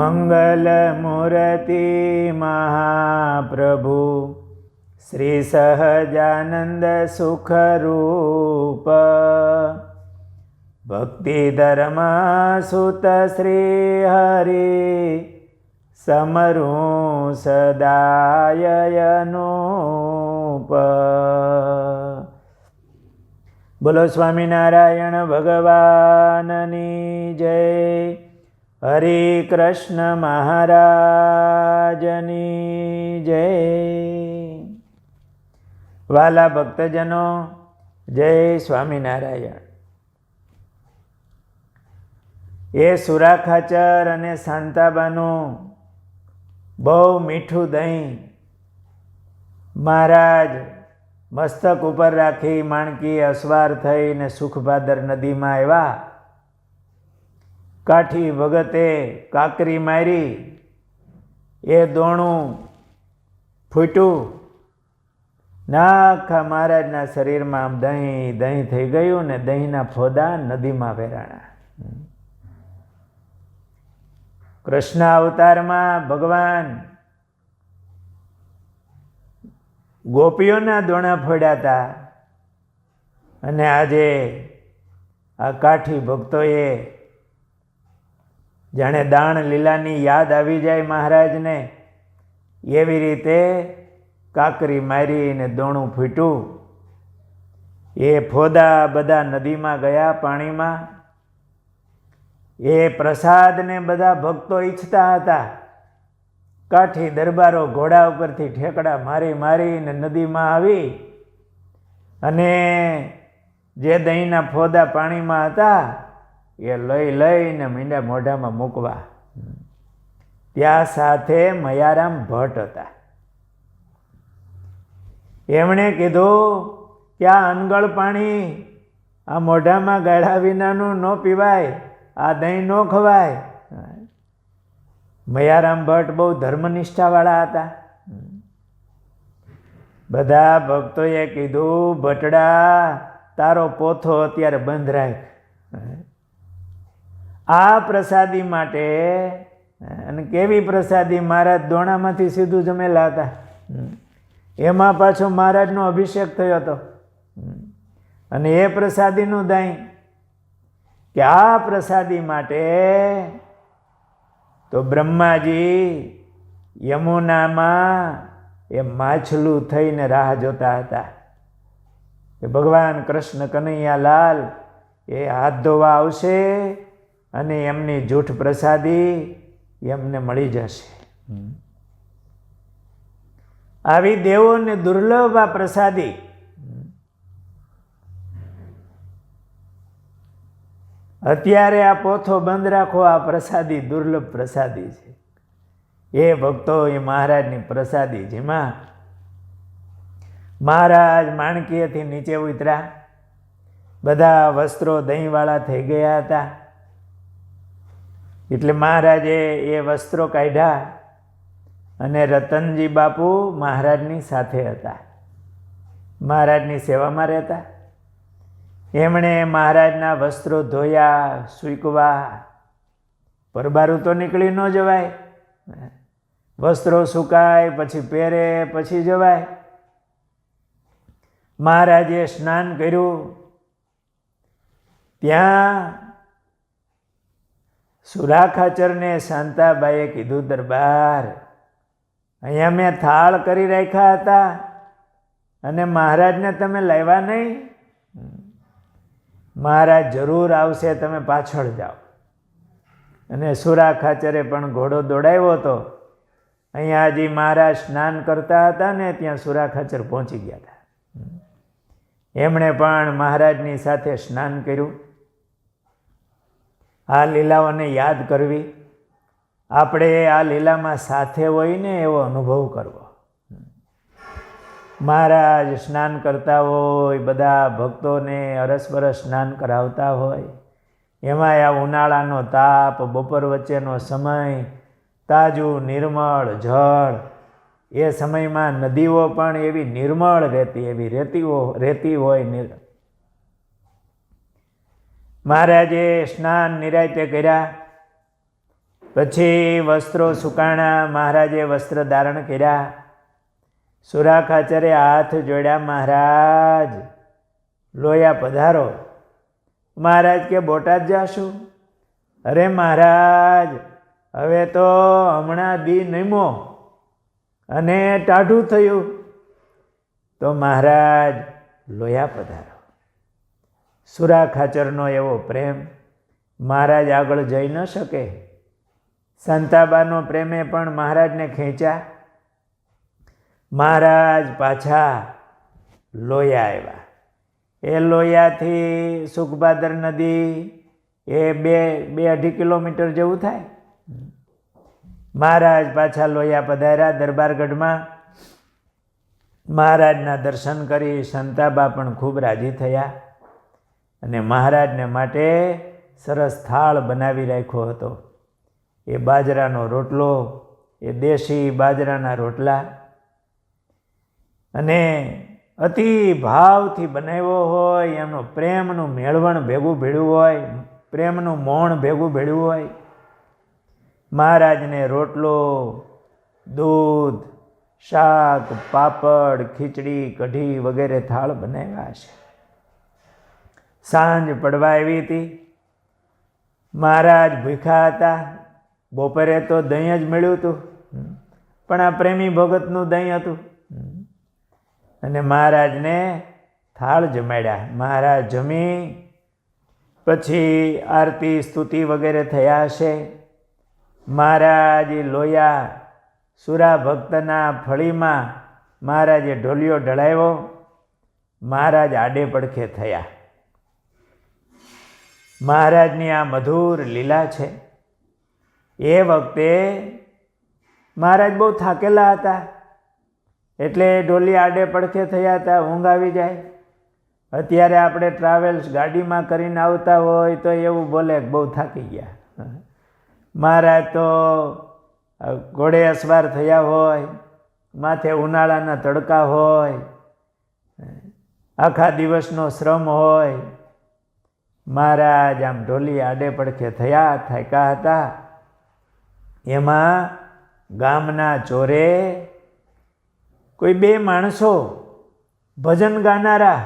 મંગલમૂર્તિ મહાપ્રભુ શ્રી સહજાનંદ સુખરૂપ ભક્તિ ધર્મ સુત શ્રી હરિ સમરું સદાયનુપ બોલો સ્વામિનારાયણ ભગવાનની જય હરે કૃષ્ણ મહારાજની જય. વાલા ભક્તજનો, જય સ્વામિનારાયણ. એ સુરા ખાચર અને શાંતાબાનું બહુ મીઠું દહીં મહારાજ મસ્તક ઉપર રાખી, માણકી, અસવાર થઈને સુખભાદર નદીમાં આવ્યા. કાઠી ભગતે કાકરી મારી, એ દોણું ફૂટ્યું. નાખા મહારાજના શરીરમાં આમ દહીં દહીં થઈ ગયું ને દહીંના ફોદા નદીમાં વેરાણા. કૃષ્ણ અવતારમાં ભગવાન ગોપીઓના દોણા ફોડ્યા હતા અને આજે આ કાઠી ભક્તોએ જાણે દાણ લીલાની યાદ આવી જાય મહારાજને. એવી રીતે કાકરી મારીને દોણું ફૂટ્યું. એ ફોદા બધા નદીમાં ગયા પાણીમાં. એ પ્રસાદને બધા ભક્તો ઈચ્છતા હતા. કાઠી દરબારો ઘોડા ઉપરથી ઠેકડા મારી મારીને નદીમાં આવી. અને જે દહીંના ફોદા પાણીમાં હતા એ લઈ લઈને મીંડા મોઢામાં મૂકવા. ત્યાં સાથે મયારામ ભટ્ટ હતા. એમણે કીધું કે આ અનગળ પાણી, આ મોઢામાં ગાળા વિનાનું ન પીવાય, આ દહીં ન ખવાય. મયારામ ભટ્ટ બહુ ધર્મનિષ્ઠાવાળા હતા. બધા ભક્તોએ કીધું, ભટડા, તારો પોથો અત્યારે બંધ રાખ. આ પ્રસાદી માટે, અને કેવી પ્રસાદી? મહારાજ દોણામાંથી સીધું જમેલા હતા. એમાં પાછો મહારાજનો અભિષેક થયો હતો. અને એ પ્રસાદીનું દાઈ કે આ પ્રસાદી માટે, તો બ્રહ્માજી યમુનામાં એ માછલું થઈને રાહ જોતા હતા. કે ભગવાન કૃષ્ણ કનૈયાલાલ, એ હાથ ધોવા આવશે અને એમની જૂઠ પ્રસાદી એમને મળી જશે. આવી દેવોને દુર્લભ આ પ્રસાદી. અત્યારે આ પોથો બંધ રાખો આ પ્રસાદી દુર્લભ પ્રસાદી છે. એ ભક્તો એ મહારાજની પ્રસાદી જેમાં મહારાજ માણકીએથી નીચે ઉતર્યા. બધા વસ્ત્રો દહીંવાળા થઈ ગયા હતા. એટલે મહારાજે એ વસ્ત્રો કાઢ્યા અને રતનજી બાપુ મહારાજની સાથે હતા. મહારાજની સેવામાં રહેતા. એમણે મહારાજના વસ્ત્રો ધોયા, સૂકવા, પરબારું તો નીકળી ન જવાય. વસ્ત્રો સુકાય, પછી પહેરે, પછી જવાય. મહારાજે સ્નાન કર્યું. ત્યાં સુરાખાચરને શાંતાબાઈએ કીધું, દરબાર, અહીંયા મેં થાળ કરી રાખ્યા હતા અને મહારાજને તમે લાવ્યા નહીં? મહારાજ જરૂર આવશે, તમે પાછળ જાઓ. અને સુરા ખાચરે પણ ઘોડો દોડાવ્યો હતો. અહીંયા હજી મહારાજ સ્નાન કરતા હતા ને ત્યાં સુરા ખાચર પહોંચી ગયા હતા. એમણે પણ મહારાજની સાથે સ્નાન કર્યું. આ લીલાઓને યાદ કરવી. આપણે આ લીલામાં સાથે હોઈને એવો અનુભવ કરવો. મહારાજ, સ્નાન કરતા હોય, બધા ભક્તોને અરસબરસ સ્નાન કરાવતા હોય. એમાં આ ઉનાળાનો તાપ, બપોર વચ્ચેનો સમય, તાજું નિર્મળ જળ, એ સમયમાં નદીઓ પણ એવી નિર્મળ રહેતી, એવી રેતીઓ રહેતી હોય મહારાજે સ્નાન નિરાયતે કર્યા. પછી વસ્ત્રો સુકાણા મહારાજે વસ્ત્ર ધારણ કર્યા. સુરાખાચરે હાથ જોડ્યા, મહારાજ, લોયા પધારો. મહારાજ કે, બોટાદ જાશું? અરે મહારાજ, હવે તો હમણાં દી નિમો અને ટાઢું થયું. તો મહારાજ, લોયા પધારો. સુરા ખાચરનો એવો પ્રેમ મહારાજ આગળ જઈ ન શકે. સંતાબાનો પ્રેમે પણ મહારાજને ખેંચ્યા. મહારાજ પાછા લોયા આવ્યા. એ લોયાથી સુખભાદર નદી એ બે બે અઢી કિલોમીટર જેવું થાય. મહારાજ પાછા લોયા પધાર્યા દરબારગઢમાં. મહારાજના દર્શન કરી સંતાબા પણ ખૂબ રાજી થયા. અને મહારાજને માટે સરસ થાળ બનાવી રાખ્યો હતો. એ બાજરાનો રોટલો, એ દેશી બાજરાના રોટલા અને અતિ ભાવથી બનાવ્યો હોય એમનું પ્રેમનું મેળવણ ભેગું ભેળ્યું હોય, પ્રેમનું મોણ ભેગું ભેળ્યું હોય. મહારાજને રોટલો, દૂધ, શાક, પાપડ, ખીચડી, કઢી વગેરે થાળ બનાવ્યા છે. સાંજ પડવા આવી હતી. મહારાજ ભૂખા હતા. બપોરે તો દહીં જ મળ્યું હતું. પણ આ પ્રેમી ભગતનું દહીં હતું. અને મહારાજને થાળ જમાડ્યા. મહારાજ જમી, પછી આરતી, સ્તુતિ વગેરે થયા હશે. મહારાજ લોયા સુરા ભક્તના ફળીમાં મહારાજે ઢોલિયો ઢળાવ્યો. મહારાજ આડે પડખે થયા. મહારાજની આ મધુર લીલા છે. એ વખતે મહારાજ બહુ થાકેલા હતા. એટલે ડોલી આડે પડખે થયા હતા, ઊંઘ આવી જાય. અત્યારે આપણે ટ્રાવેલ્સ ગાડીમાં કરીને આવતા હોય તો એવું બોલે બહુ થાકી ગયા. મહારાજ તો ઘોડે અસવાર થયા હોય, માથે ઉનાળાના તડકા હોય, આખા દિવસનો શ્રમ હોય મહારાજ આમ ઢોલી આડે પડખે થયા, થાક્યા હતા. એમાં ગામના ચોરે કોઈ બે માણસો ભજન ગાનારા,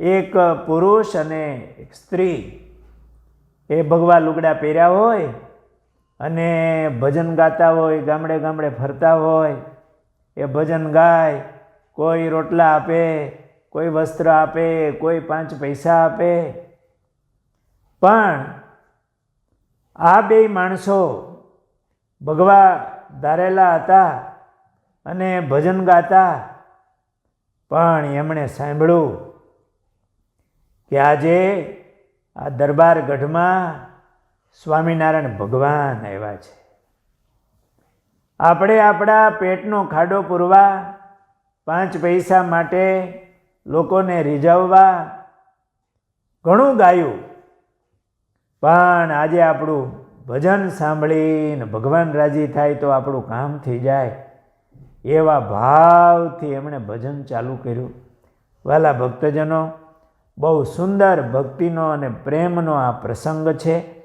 એક પુરુષ અને એક સ્ત્રી, એ ભગવા લુગડા પહેર્યા હોય અને ભજન ગાતા હોય, ગામડે ગામડે ફરતા હોય, એ ભજન ગાય, કોઈ રોટલા આપે, કોઈ વસ્ત્ર આપે, કોઈ પાંચ પૈસા આપે પણ આ બે માણસો ભગવા ધારેલા હતા અને ભજન ગાતા, પણ એમણે સાંભળ્યું કે આજે આ દરબાર ગઢમાં સ્વામિનારાયણ ભગવાન આવ્યા છે. આપણે આપણા પેટનો ખાડો પૂરવા, પાંચ પૈસા માટે લોકોને રીઝવવા, ઘણું ગાયું. પણ આજે આપણું ભજન સાંભળીને ભગવાન રાજી થાય તો આપણું કામ થઈ જાય. એવા ભાવથી એમણે ભજન ચાલુ કર્યું. વાલા ભક્તજનો, બહુ સુંદર ભક્તિનો અને પ્રેમનો આ પ્રસંગ છે.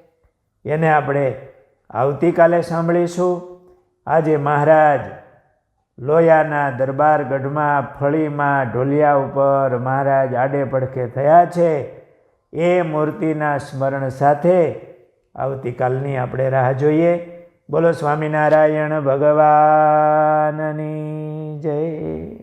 એને આપણે આવતીકાલે સાંભળીશું. આજે મહારાજ લોયાના દરબારગઢમાં ફળીમાં ઢોલિયા ઉપર મહારાજ આડે પડખે થયા છે. એ મૂર્તિના સ્મરણ સાથે આવતીકાલની આપણે રાહ જોઈએ. બોલો સ્વામિનારાયણ ભગવાનની જય.